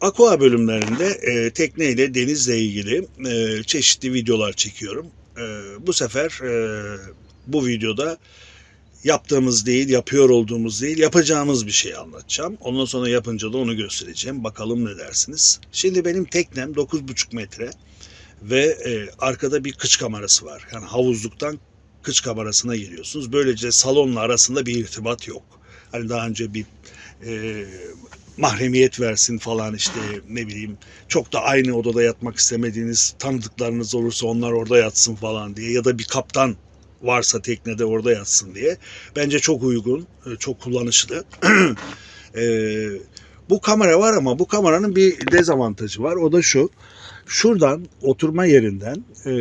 Aqua bölümlerinde e, tekneyle denizle ilgili e, çeşitli videolar çekiyorum. E, bu sefer e, bu videoda yaptığımız değil, yapıyor olduğumuz değil, yapacağımız bir şey anlatacağım. Ondan sonra yapınca da onu göstereceğim. Bakalım ne dersiniz. Şimdi benim teknem 9,5 metre ve e, arkada bir kıç kamerası var. Yani havuzluktan kıç kamerasına giriyorsunuz. Böylece salonla arasında bir irtibat yok. Hani daha önce bir e, mahremiyet versin falan işte ne bileyim çok da aynı odada yatmak istemediğiniz tanıdıklarınız olursa onlar orada yatsın falan diye ya da bir kaptan varsa teknede orada yatsın diye. Bence çok uygun, e, çok kullanışlı. E, bu kamera var ama bu kameranın bir dezavantajı var. O da şu. Şuradan oturma yerinden e,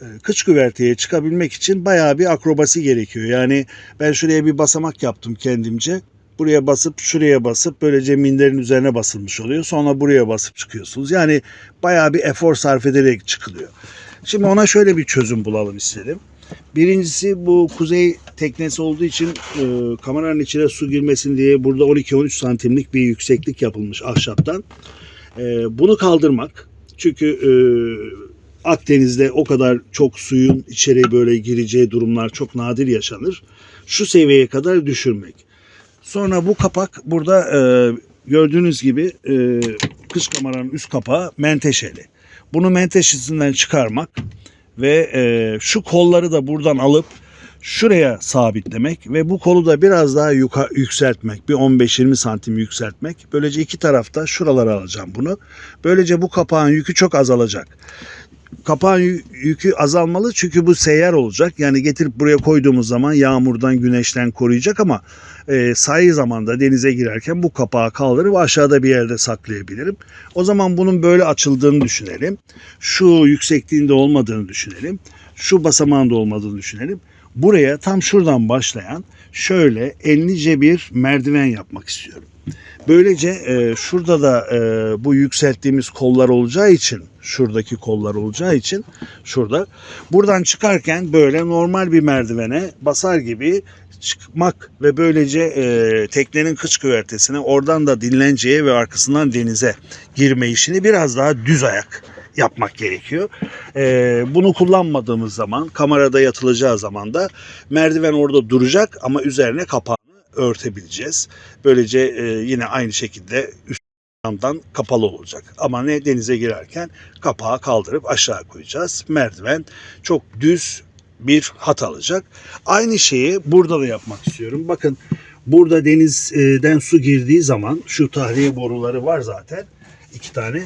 e, kıç güverteye çıkabilmek için bayağı bir akrobasi gerekiyor. Yani ben şuraya bir basamak yaptım kendimce. Buraya basıp şuraya basıp böylece minderin üzerine basılmış oluyor. Sonra buraya basıp çıkıyorsunuz. Yani bayağı bir efor sarf ederek çıkılıyor. Şimdi ona şöyle bir çözüm bulalım istedim. Birincisi bu kuzey teknesi olduğu için e, kameranın içine su girmesin diye burada 12-13 santimlik bir yükseklik yapılmış ahşaptan. E, bunu kaldırmak. Çünkü e, Akdeniz'de o kadar çok suyun içeri böyle gireceği durumlar çok nadir yaşanır. Şu seviyeye kadar düşürmek. Sonra bu kapak burada e, gördüğünüz gibi e, kış kameranın üst kapağı menteşeli. Bunu menteşesinden çıkarmak ve e, şu kolları da buradan alıp şuraya sabitlemek ve bu kolu da biraz daha yuka, yükseltmek. Bir 15-20 santim yükseltmek. Böylece iki tarafta şuralara alacağım bunu. Böylece bu kapağın yükü çok azalacak. Kapağın yü- yükü azalmalı çünkü bu seyyar olacak. Yani getirip buraya koyduğumuz zaman yağmurdan, güneşten koruyacak ama e, sayı zamanda denize girerken bu kapağı kaldırıp aşağıda bir yerde saklayabilirim. O zaman bunun böyle açıldığını düşünelim. Şu yüksekliğinde olmadığını düşünelim. Şu basamağında olmadığını düşünelim. Buraya tam şuradan başlayan şöyle enlice bir merdiven yapmak istiyorum. Böylece e, şurada da e, bu yükselttiğimiz kollar olacağı için şuradaki kollar olacağı için şurada buradan çıkarken böyle normal bir merdivene basar gibi çıkmak ve böylece e, teknenin kıç güvertesine oradan da dinlenceye ve arkasından denize girme işini biraz daha düz ayak yapmak gerekiyor. E, bunu kullanmadığımız zaman kamerada yatılacağı zaman da merdiven orada duracak ama üzerine kapağını örtebileceğiz. Böylece e, yine aynı şekilde üst camdan kapalı olacak. Ama ne denize girerken kapağı kaldırıp aşağı koyacağız. Merdiven çok düz bir hat alacak. Aynı şeyi burada da yapmak istiyorum. Bakın burada denizden su girdiği zaman şu tahliye boruları var zaten. iki tane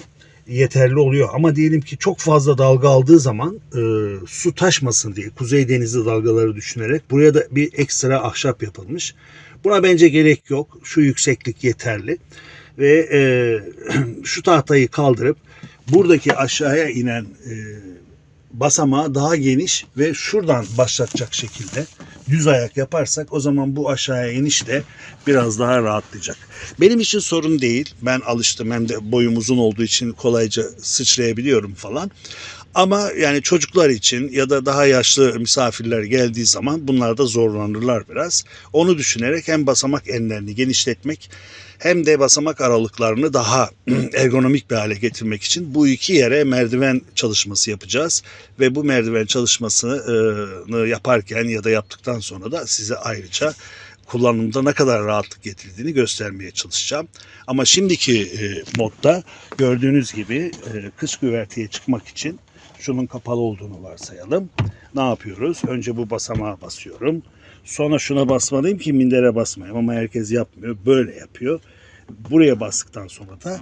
yeterli oluyor. Ama diyelim ki çok fazla dalga aldığı zaman e, su taşmasın diye Kuzey Denizi dalgaları düşünerek buraya da bir ekstra ahşap yapılmış. Buna bence gerek yok. Şu yükseklik yeterli. Ve e, şu tahtayı kaldırıp buradaki aşağıya inen e, basamağı daha geniş ve şuradan başlatacak şekilde düz ayak yaparsak o zaman bu aşağıya iniş de biraz daha rahatlayacak. Benim için sorun değil. Ben alıştım hem de boyum uzun olduğu için kolayca sıçrayabiliyorum falan. Ama yani çocuklar için ya da daha yaşlı misafirler geldiği zaman bunlar da zorlanırlar biraz. Onu düşünerek hem basamak enlerini genişletmek hem de basamak aralıklarını daha ergonomik bir hale getirmek için bu iki yere merdiven çalışması yapacağız. Ve bu merdiven çalışmasını yaparken ya da yaptıktan sonra da size ayrıca kullanımda ne kadar rahatlık getirdiğini göstermeye çalışacağım. Ama şimdiki e, modda gördüğünüz gibi e, kış güverteye çıkmak için şunun kapalı olduğunu varsayalım. Ne yapıyoruz? Önce bu basamağa basıyorum. Sonra şuna basmalıyım ki mindere basmayayım ama herkes yapmıyor. Böyle yapıyor. Buraya bastıktan sonra da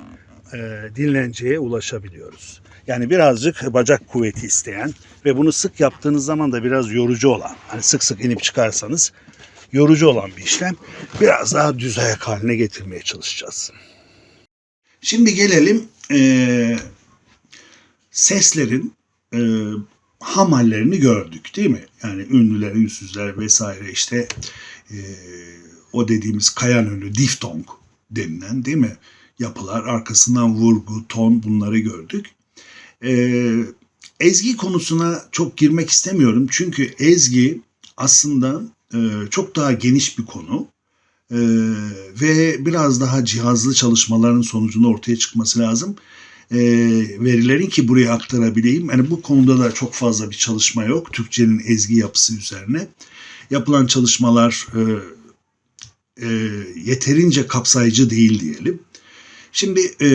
e, dinlenceye ulaşabiliyoruz. Yani birazcık bacak kuvveti isteyen ve bunu sık yaptığınız zaman da biraz yorucu olan, hani sık sık inip çıkarsanız yorucu olan bir işlem. Biraz daha düz ayak haline getirmeye çalışacağız. Şimdi gelelim e, seslerin e, ham gördük değil mi? Yani ünlüler, ünsüzler vesaire işte e, o dediğimiz kayan ünlü diftong denilen değil mi? yapılar, arkasından vurgu, ton bunları gördük. Ee, ezgi konusuna çok girmek istemiyorum çünkü ezgi aslında e, çok daha geniş bir konu Ee, ve biraz daha cihazlı çalışmaların sonucunda ortaya çıkması lazım. Ee, verilerin ki buraya aktarabileyim. Yani bu konuda da çok fazla bir çalışma yok. Türkçenin ezgi yapısı üzerine. Yapılan çalışmalar e, e, yeterince kapsayıcı değil diyelim. Şimdi e,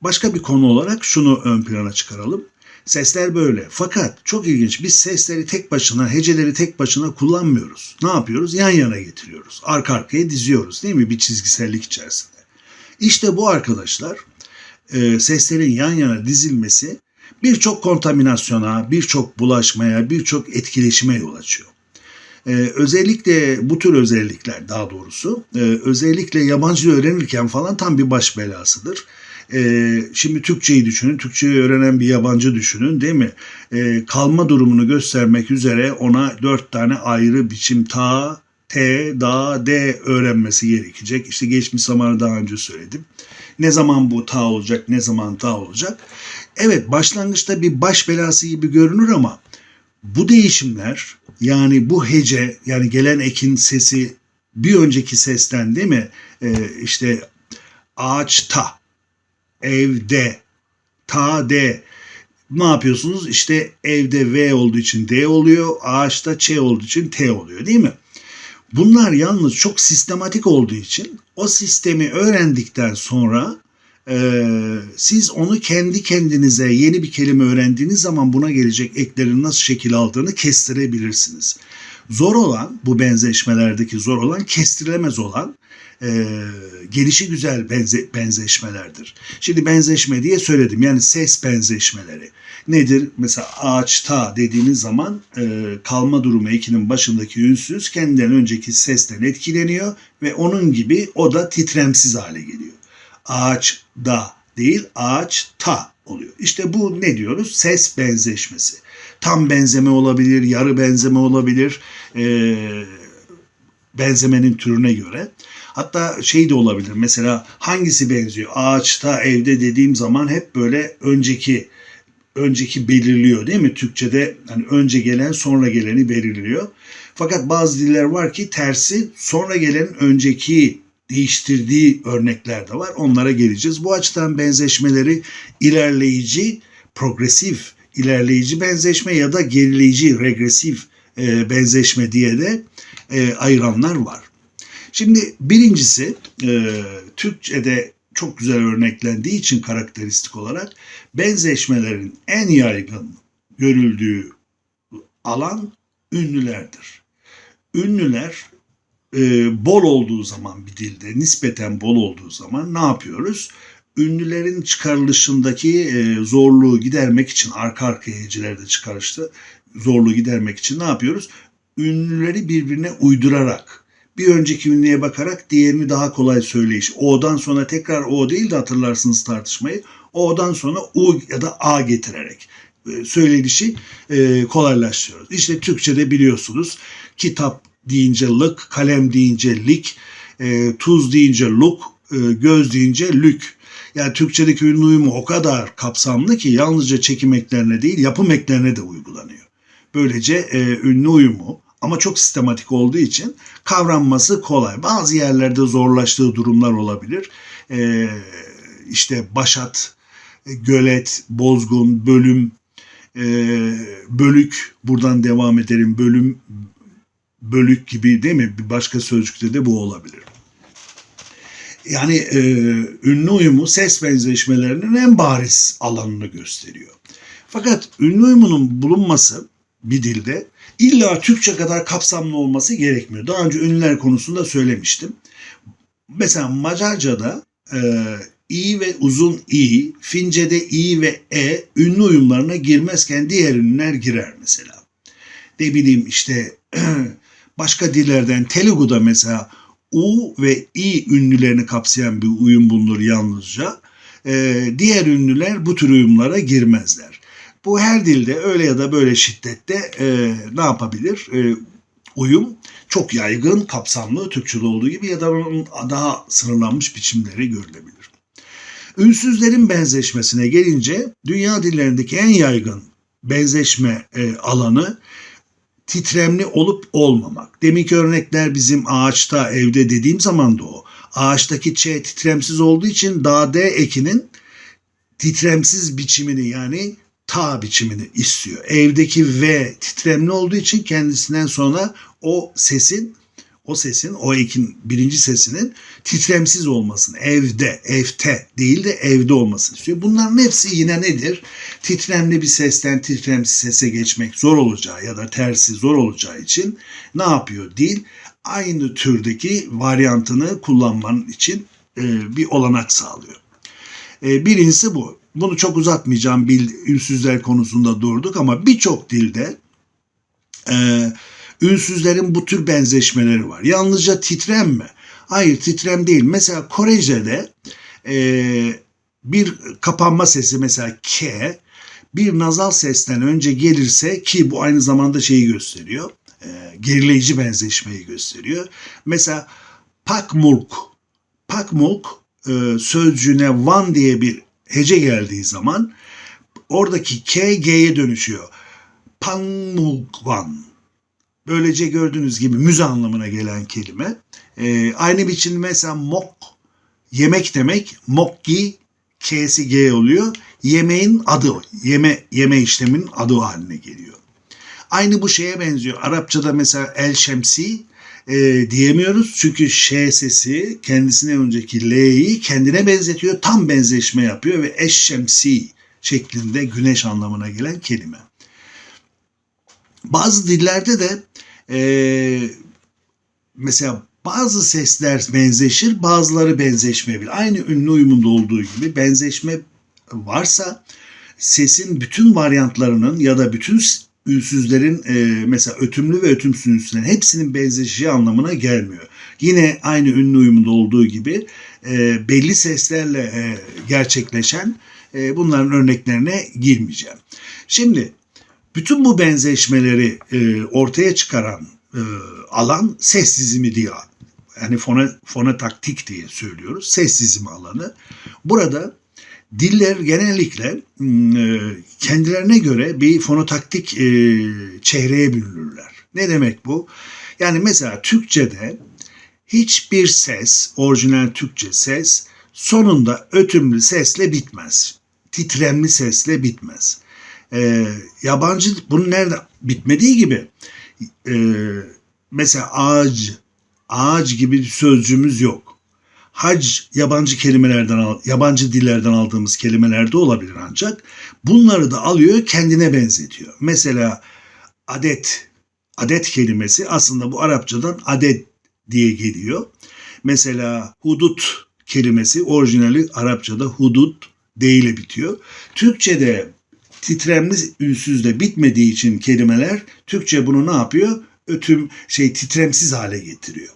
başka bir konu olarak şunu ön plana çıkaralım. Sesler böyle. Fakat çok ilginç. Biz sesleri tek başına, heceleri tek başına kullanmıyoruz. Ne yapıyoruz? Yan yana getiriyoruz. Arka arkaya diziyoruz değil mi? Bir çizgisellik içerisinde. İşte bu arkadaşlar e, seslerin yan yana dizilmesi birçok kontaminasyona, birçok bulaşmaya, birçok etkileşime yol açıyor. Ee, özellikle bu tür özellikler daha doğrusu e, özellikle yabancı öğrenirken falan tam bir baş belasıdır. Ee, şimdi Türkçeyi düşünün, Türkçeyi öğrenen bir yabancı düşünün değil mi? Ee, kalma durumunu göstermek üzere ona dört tane ayrı biçim ta, t, da, d öğrenmesi gerekecek. İşte geçmiş zamanı daha önce söyledim. Ne zaman bu ta olacak, ne zaman da olacak? Evet başlangıçta bir baş belası gibi görünür ama bu değişimler yani bu hece yani gelen ekin sesi bir önceki sesten değil mi? Ee, işte ağaçta, evde, ta de ne yapıyorsunuz? İşte evde V olduğu için D oluyor, ağaçta Ç olduğu için T oluyor değil mi? Bunlar yalnız çok sistematik olduğu için o sistemi öğrendikten sonra e, siz onu kendi kendinize yeni bir kelime öğrendiğiniz zaman buna gelecek eklerin nasıl şekil aldığını kestirebilirsiniz. Zor olan bu benzeşmelerdeki zor olan kestirilemez olan e, gelişi güzel benze, benzeşmelerdir. Şimdi benzeşme diye söyledim yani ses benzeşmeleri. Nedir? Mesela ağaçta dediğiniz zaman e, kalma durumu ekinin başındaki ünsüz kendinden önceki sesten etkileniyor ve onun gibi o da titremsiz hale geliyor. Ağaç da değil ağaç ta oluyor. İşte bu ne diyoruz? Ses benzeşmesi. Tam benzeme olabilir, yarı benzeme olabilir. Ee, benzemenin türüne göre. Hatta şey de olabilir. Mesela hangisi benziyor? Ağaçta, evde dediğim zaman hep böyle önceki önceki belirliyor değil mi? Türkçede hani önce gelen sonra geleni belirliyor. Fakat bazı diller var ki tersi sonra gelen önceki değiştirdiği örnekler de var. Onlara geleceğiz. Bu açıdan benzeşmeleri ilerleyici, progresif, ilerleyici benzeşme ya da gerileyici, regresif e, benzeşme diye de e, ayıranlar var. Şimdi birincisi e, Türkçe'de çok güzel örneklendiği için karakteristik olarak benzeşmelerin en yaygın görüldüğü alan ünlülerdir. Ünlüler e, bol olduğu zaman bir dilde, nispeten bol olduğu zaman ne yapıyoruz? Ünlülerin çıkarılışındaki e, zorluğu gidermek için, arka arkaya hecelerde çıkarıştı, zorluğu gidermek için ne yapıyoruz? Ünlüleri birbirine uydurarak, bir önceki ünlüye bakarak diğerini daha kolay söyleyiş. O'dan sonra tekrar O değil de hatırlarsınız tartışmayı. O'dan sonra U ya da A getirerek e, söylenişi e, kolaylaştırıyoruz. İşte Türkçe'de biliyorsunuz kitap deyince lık, kalem deyince lik, e, tuz deyince luk, göz deyince lük. Yani Türkçedeki ünlü uyumu o kadar kapsamlı ki yalnızca çekim eklerine değil yapım eklerine de uygulanıyor. Böylece ünlü uyumu ama çok sistematik olduğu için kavranması kolay. Bazı yerlerde zorlaştığı durumlar olabilir. Ee, işte başat, gölet, bozgun, bölüm, e, bölük, buradan devam edelim, bölüm, bölük gibi değil mi? Bir başka sözcükte de bu olabilir. Yani e, ünlü uyumu ses benzeşmelerinin en bariz alanını gösteriyor. Fakat ünlü uyumunun bulunması bir dilde illa Türkçe kadar kapsamlı olması gerekmiyor. Daha önce ünlüler konusunda söylemiştim. Mesela Macarca'da e, i ve uzun i, Fince'de i ve e ünlü uyumlarına girmezken diğer ünlüler girer mesela. Ne bileyim işte başka dillerden Telugu'da mesela u ve i ünlülerini kapsayan bir uyum bulunur yalnızca. Ee, diğer ünlüler bu tür uyumlara girmezler. Bu her dilde öyle ya da böyle şiddette e, ne yapabilir? E, uyum çok yaygın, kapsamlı Türkçe'de olduğu gibi ya da onun daha sınırlanmış biçimleri görülebilir. Ünsüzlerin benzeşmesine gelince dünya dillerindeki en yaygın benzeşme e, alanı titremli olup olmamak. Deminki örnekler bizim ağaçta, evde dediğim zaman da o. Ağaçtaki ç titremsiz olduğu için da d ekinin titremsiz biçimini yani ta biçimini istiyor. Evdeki v titremli olduğu için kendisinden sonra o sesin o sesin o ekin birinci sesinin titremsiz olmasını evde evte değil de evde olmasını istiyor. Bunların hepsi yine nedir? Titremli bir sesten titremsiz sese geçmek zor olacağı ya da tersi zor olacağı için ne yapıyor? Dil aynı türdeki varyantını kullanmanın için e, bir olanak sağlıyor. E, birincisi bu. Bunu çok uzatmayacağım bil, ünsüzler konusunda durduk ama birçok dilde e, ünsüzlerin bu tür benzeşmeleri var. Yalnızca titrem mi? Hayır titrem değil. Mesela Korece'de e, bir kapanma sesi mesela K bir nazal sesten önce gelirse ki bu aynı zamanda şeyi gösteriyor. E, gerileyici benzeşmeyi gösteriyor. Mesela Pakmulk. Pakmulk e, sözcüğüne van diye bir hece geldiği zaman oradaki K G'ye dönüşüyor. Panmulkvan. Böylece gördüğünüz gibi müze anlamına gelen kelime. Ee, aynı biçimde mesela mok yemek demek. Mokki K'si G oluyor. Yemeğin adı, yeme, yeme işleminin adı haline geliyor. Aynı bu şeye benziyor. Arapçada mesela el şemsi e, diyemiyoruz. Çünkü ş sesi kendisine önceki l'yi kendine benzetiyor. Tam benzeşme yapıyor ve eşşemsi şeklinde güneş anlamına gelen kelime. Bazı dillerde de e, mesela bazı sesler benzeşir, bazıları benzeşmeyebilir. Aynı ünlü uyumunda olduğu gibi benzeşme varsa sesin bütün varyantlarının ya da bütün ünsüzlerin e, mesela ötümlü ve ötümsüz ünsüzlerin hepsinin benzeşiği anlamına gelmiyor. Yine aynı ünlü uyumunda olduğu gibi e, belli seslerle e, gerçekleşen e, bunların örneklerine girmeyeceğim. Şimdi bütün bu benzeşmeleri e, ortaya çıkaran e, alan ses dizimi diye yani fone, fonetaktik diye söylüyoruz. Ses dizimi alanı. Burada diller genellikle e, kendilerine göre bir fonotaktik e, çehreye bölünürler. Ne demek bu? Yani mesela Türkçe'de hiçbir ses, orijinal Türkçe ses sonunda ötümlü sesle bitmez. Titremli sesle bitmez. E, yabancı bunun nerede bitmediği gibi e, mesela ağaç, ağaç gibi bir sözcüğümüz yok. Hac yabancı kelimelerden yabancı dillerden aldığımız kelimelerde olabilir ancak bunları da alıyor kendine benzetiyor. Mesela adet adet kelimesi aslında bu Arapçadan adet diye geliyor. Mesela hudut kelimesi orijinali Arapçada hudut D ile bitiyor. Türkçe'de titremli ünsüzle bitmediği için kelimeler Türkçe bunu ne yapıyor? Ötüm şey titremsiz hale getiriyor.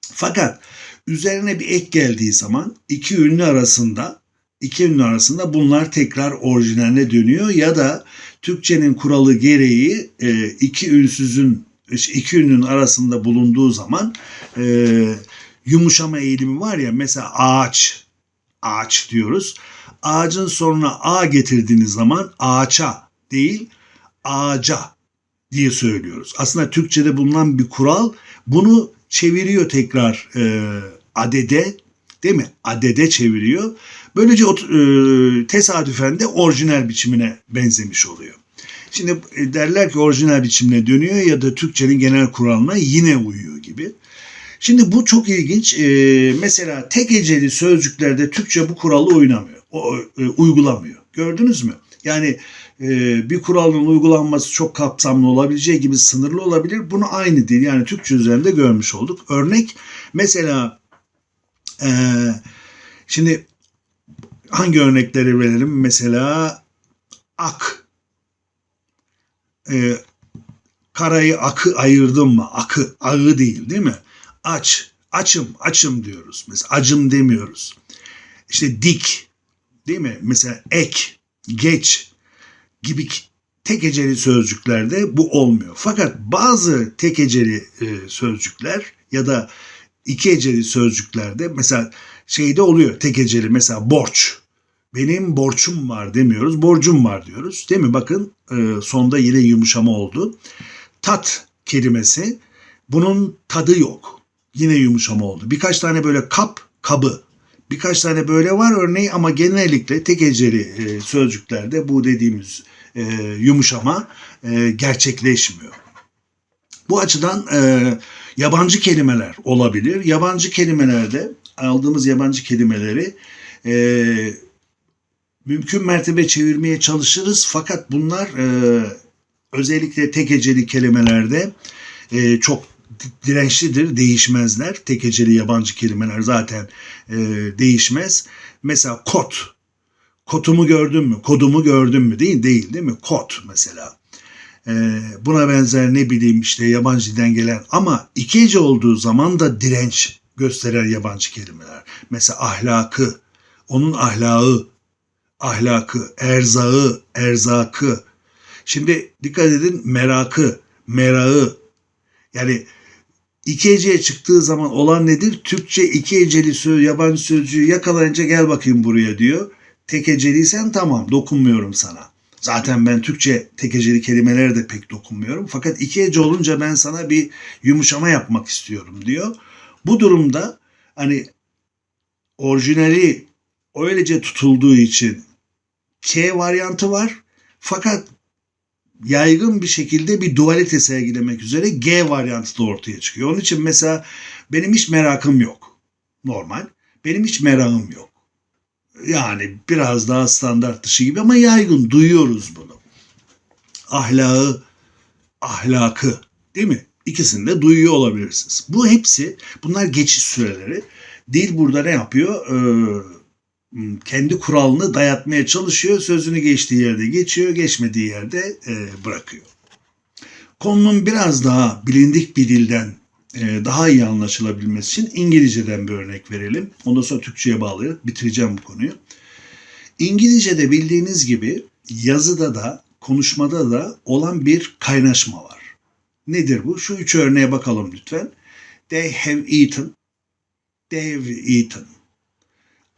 Fakat üzerine bir ek geldiği zaman iki ünlü arasında iki ünlü arasında bunlar tekrar orijinaline dönüyor ya da Türkçenin kuralı gereği e, iki ünsüzün iki ünlünün arasında bulunduğu zaman e, yumuşama eğilimi var ya mesela ağaç ağaç diyoruz. Ağacın sonuna a getirdiğiniz zaman ağaça değil ağaca diye söylüyoruz. Aslında Türkçe'de bulunan bir kural bunu çeviriyor tekrar e, adede değil mi? Adede çeviriyor. Böylece e, tesadüfen de orijinal biçimine benzemiş oluyor. Şimdi e, derler ki orijinal biçimine dönüyor ya da Türkçenin genel kuralına yine uyuyor gibi. Şimdi bu çok ilginç. Ee, mesela tek heceli sözcüklerde Türkçe bu kuralı oynamıyor, o, e, uygulamıyor. Gördünüz mü? Yani e, bir kuralın uygulanması çok kapsamlı olabileceği gibi sınırlı olabilir. Bunu aynı değil. Yani Türkçe üzerinde görmüş olduk. Örnek mesela e, şimdi hangi örnekleri verelim? Mesela ak. E, karayı akı ayırdım mı? Akı, ağı değil değil mi? aç, açım, açım diyoruz. Mesela acım demiyoruz. İşte dik, değil mi? Mesela ek, geç gibi tek heceli sözcüklerde bu olmuyor. Fakat bazı tek heceli e, sözcükler ya da iki heceli sözcüklerde mesela şeyde oluyor tek heceli mesela borç. Benim borçum var demiyoruz, borcum var diyoruz. Değil mi? Bakın e, sonda yine yumuşama oldu. Tat kelimesi bunun tadı yok. Yine yumuşama oldu. Birkaç tane böyle kap, kabı. Birkaç tane böyle var örneği ama genellikle tek heceli e, sözcüklerde bu dediğimiz e, yumuşama e, gerçekleşmiyor. Bu açıdan yabancı kelimeler olabilir. Yabancı kelimelerde aldığımız yabancı kelimeleri mümkün mertebe çevirmeye çalışırız. Fakat bunlar özellikle tek heceli kelimelerde çok dirençlidir, değişmezler. Tek yabancı kelimeler zaten e, değişmez. Mesela kot. Kotumu gördün mü? Kodumu gördün mü? Değil, değil değil mi? Kot mesela. E, buna benzer ne bileyim işte yabancı dilden gelen ama iki hece olduğu zaman da direnç gösteren yabancı kelimeler. Mesela ahlakı, onun ahlakı, ahlakı, erzağı, erzakı. Şimdi dikkat edin merakı, merağı. Yani iki heceye çıktığı zaman olan nedir? Türkçe iki heceli söz, yabancı sözcüğü yakalayınca gel bakayım buraya diyor. Tek heceliysen tamam dokunmuyorum sana. Zaten ben Türkçe tek heceli kelimelere de pek dokunmuyorum. Fakat iki hece olunca ben sana bir yumuşama yapmak istiyorum diyor. Bu durumda hani orijinali öylece tutulduğu için K varyantı var. Fakat yaygın bir şekilde bir dualite sergilemek üzere G varyantı da ortaya çıkıyor. Onun için mesela benim hiç merakım yok. Normal. Benim hiç merakım yok. Yani biraz daha standart dışı gibi ama yaygın duyuyoruz bunu. Ahlakı, ahlakı değil mi? İkisini de duyuyor olabilirsiniz. Bu hepsi bunlar geçiş süreleri. Dil burada ne yapıyor? Ee, kendi kuralını dayatmaya çalışıyor. Sözünü geçtiği yerde geçiyor, geçmediği yerde e, bırakıyor. Konunun biraz daha bilindik bir dilden e, daha iyi anlaşılabilmesi için İngilizceden bir örnek verelim. Ondan sonra Türkçe'ye bağlayarak bitireceğim bu konuyu. İngilizce'de bildiğiniz gibi yazıda da konuşmada da olan bir kaynaşma var. Nedir bu? Şu üç örneğe bakalım lütfen. They have eaten. They have eaten.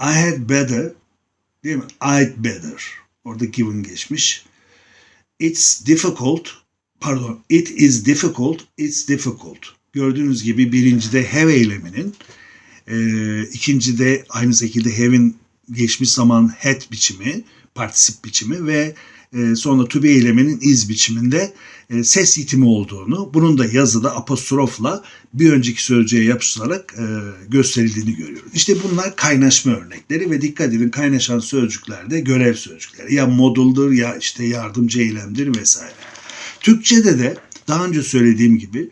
I had better. Değil mi? I'd better. Orada given geçmiş. It's difficult. Pardon. It is difficult. It's difficult. Gördüğünüz gibi birincide have eyleminin e, ikincide aynı şekilde have'in geçmiş zaman had biçimi, partisip biçimi ve sonra to be eyleminin is biçiminde e, ses yitimi olduğunu, bunun da yazıda apostrofla bir önceki sözcüğe yapıştırarak e, gösterildiğini görüyoruz. İşte bunlar kaynaşma örnekleri ve dikkat edin kaynaşan sözcüklerde görev sözcükleri. Ya moduldur ya işte yardımcı eylemdir vesaire. Türkçede de daha önce söylediğim gibi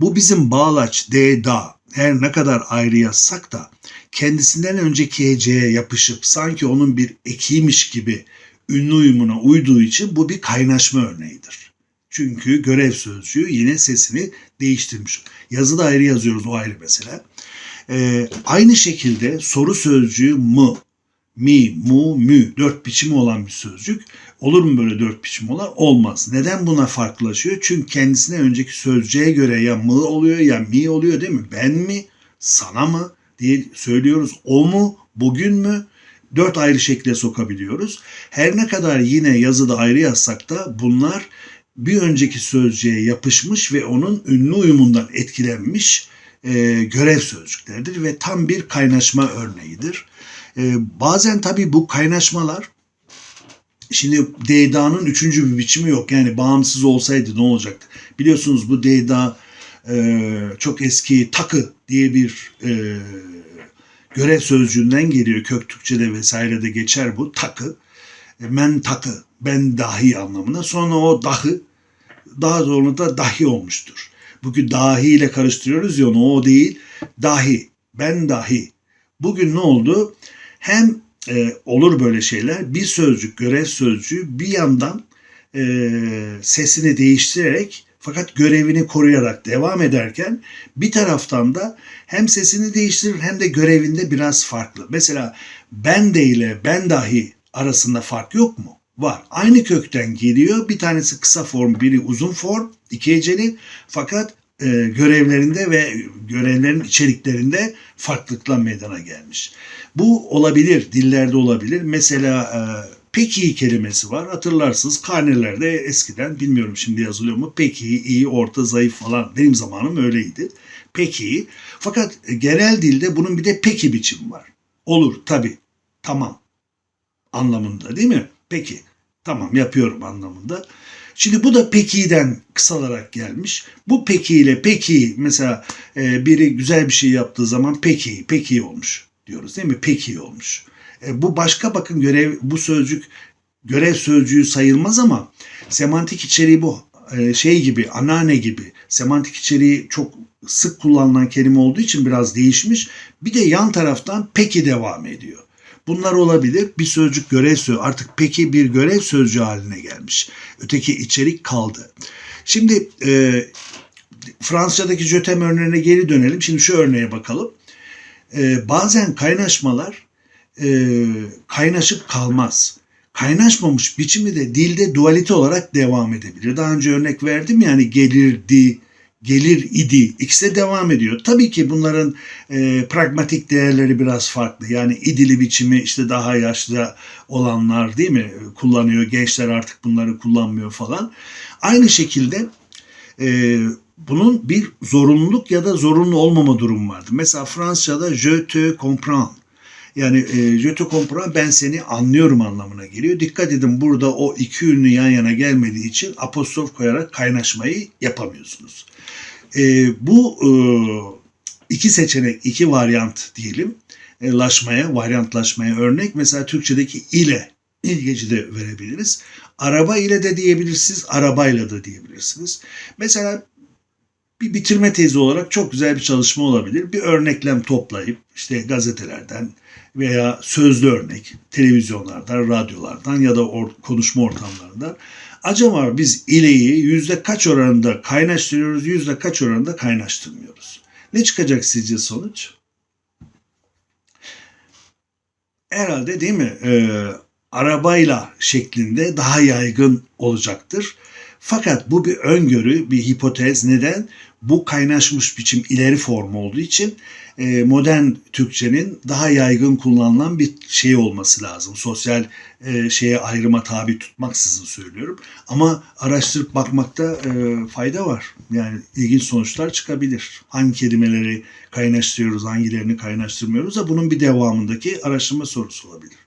bu bizim bağlaç, de, da her ne kadar ayrı yazsak da kendisinden önceki heceye yapışıp sanki onun bir ekiymiş gibi ünlü uyumuna uyduğu için bu bir kaynaşma örneğidir. Çünkü görev sözcüğü yine sesini değiştirmiş. Yazıda ayrı yazıyoruz o ayrı mesela. Ee, aynı şekilde soru sözcüğü mı, mi, mu, mü dört biçimi olan bir sözcük. Olur mu böyle dört biçim olan? Olmaz. Neden buna farklılaşıyor? Çünkü kendisine önceki sözcüğe göre ya mı oluyor ya mi oluyor değil mi? Ben mi? Sana mı? diye söylüyoruz. O mu? Bugün mü? Dört ayrı şekle sokabiliyoruz. Her ne kadar yine yazıda ayrı yazsak da bunlar bir önceki sözcüğe yapışmış ve onun ünlü uyumundan etkilenmiş e, görev sözcüklerdir ve tam bir kaynaşma örneğidir. E, bazen tabii bu kaynaşmalar Şimdi DDA'nın üçüncü bir biçimi yok. Yani bağımsız olsaydı ne olacaktı? Biliyorsunuz bu DDA e, çok eski takı diye bir e, görev sözcüğünden geliyor. Kök Türkçe'de vesairede geçer bu takı. E, men takı, ben dahi anlamına. Sonra o dahi daha sonra da dahi olmuştur. Bugün dahi ile karıştırıyoruz ya onu o değil. Dahi, ben dahi. Bugün ne oldu? Hem e, olur böyle şeyler. Bir sözcük, görev sözcüğü bir yandan e, sesini değiştirerek fakat görevini koruyarak devam ederken bir taraftan da hem sesini değiştirir hem de görevinde biraz farklı. Mesela ben de ile ben dahi arasında fark yok mu? Var. Aynı kökten geliyor. Bir tanesi kısa form, biri uzun form, iki heceli. Fakat e, görevlerinde ve görevlerin içeriklerinde farklılıkla meydana gelmiş. Bu olabilir, dillerde olabilir. Mesela e, peki kelimesi var. Hatırlarsınız karnelerde eskiden bilmiyorum şimdi yazılıyor mu? Peki, iyi, orta, zayıf falan. Benim zamanım öyleydi. Peki. Fakat genel dilde bunun bir de peki biçimi var. Olur tabii. Tamam. Anlamında değil mi? Peki. Tamam yapıyorum anlamında. Şimdi bu da peki'den kısalarak gelmiş. Bu peki ile peki mesela e, biri güzel bir şey yaptığı zaman peki, peki olmuş diyoruz değil mi? Peki olmuş. E, bu başka bakın görev bu sözcük görev sözcüğü sayılmaz ama semantik içeriği bu e, şey gibi anneanne gibi semantik içeriği çok sık kullanılan kelime olduğu için biraz değişmiş. Bir de yan taraftan peki devam ediyor. Bunlar olabilir. Bir sözcük görev sözcüğü artık peki bir görev sözcüğü haline gelmiş. Öteki içerik kaldı. Şimdi e, Fransızcadaki jötem örneğine geri dönelim. Şimdi şu örneğe bakalım. E, bazen kaynaşmalar e, kaynaşıp kalmaz. Kaynaşmamış biçimi de dilde dualite olarak devam edebilir. Daha önce örnek verdim yani gelirdi, gelir idi. İkisi de devam ediyor. Tabii ki bunların e, pragmatik değerleri biraz farklı. Yani idili biçimi işte daha yaşlı olanlar değil mi kullanıyor. Gençler artık bunları kullanmıyor falan. Aynı şekilde e, bunun bir zorunluluk ya da zorunlu olmama durumu vardı. Mesela Fransızca'da je te comprends. Yani e, je te comprends ben seni anlıyorum anlamına geliyor. Dikkat edin burada o iki ünlü yan yana gelmediği için apostrof koyarak kaynaşmayı yapamıyorsunuz. E, bu e, iki seçenek, iki varyant diyelim e, laşmaya, varyantlaşmaya örnek. Mesela Türkçedeki ile ilgeci de verebiliriz. Araba ile de diyebilirsiniz, arabayla da diyebilirsiniz. Mesela bir bitirme tezi olarak çok güzel bir çalışma olabilir. Bir örneklem toplayıp işte gazetelerden veya sözlü örnek, televizyonlardan, radyolardan ya da or- konuşma ortamlarından acaba biz ileyi yüzde kaç oranında kaynaştırıyoruz, yüzde kaç oranında kaynaştırmıyoruz? Ne çıkacak sizce sonuç? Herhalde değil mi? Ee, arabayla şeklinde daha yaygın olacaktır. Fakat bu bir öngörü, bir hipotez. Neden? Bu kaynaşmış biçim ileri form olduğu için modern Türkçenin daha yaygın kullanılan bir şey olması lazım. Sosyal e, şeye ayrıma tabi tutmaksızın söylüyorum. Ama araştırıp bakmakta e, fayda var. Yani ilginç sonuçlar çıkabilir. Hangi kelimeleri kaynaştırıyoruz, hangilerini kaynaştırmıyoruz da bunun bir devamındaki araştırma sorusu olabilir.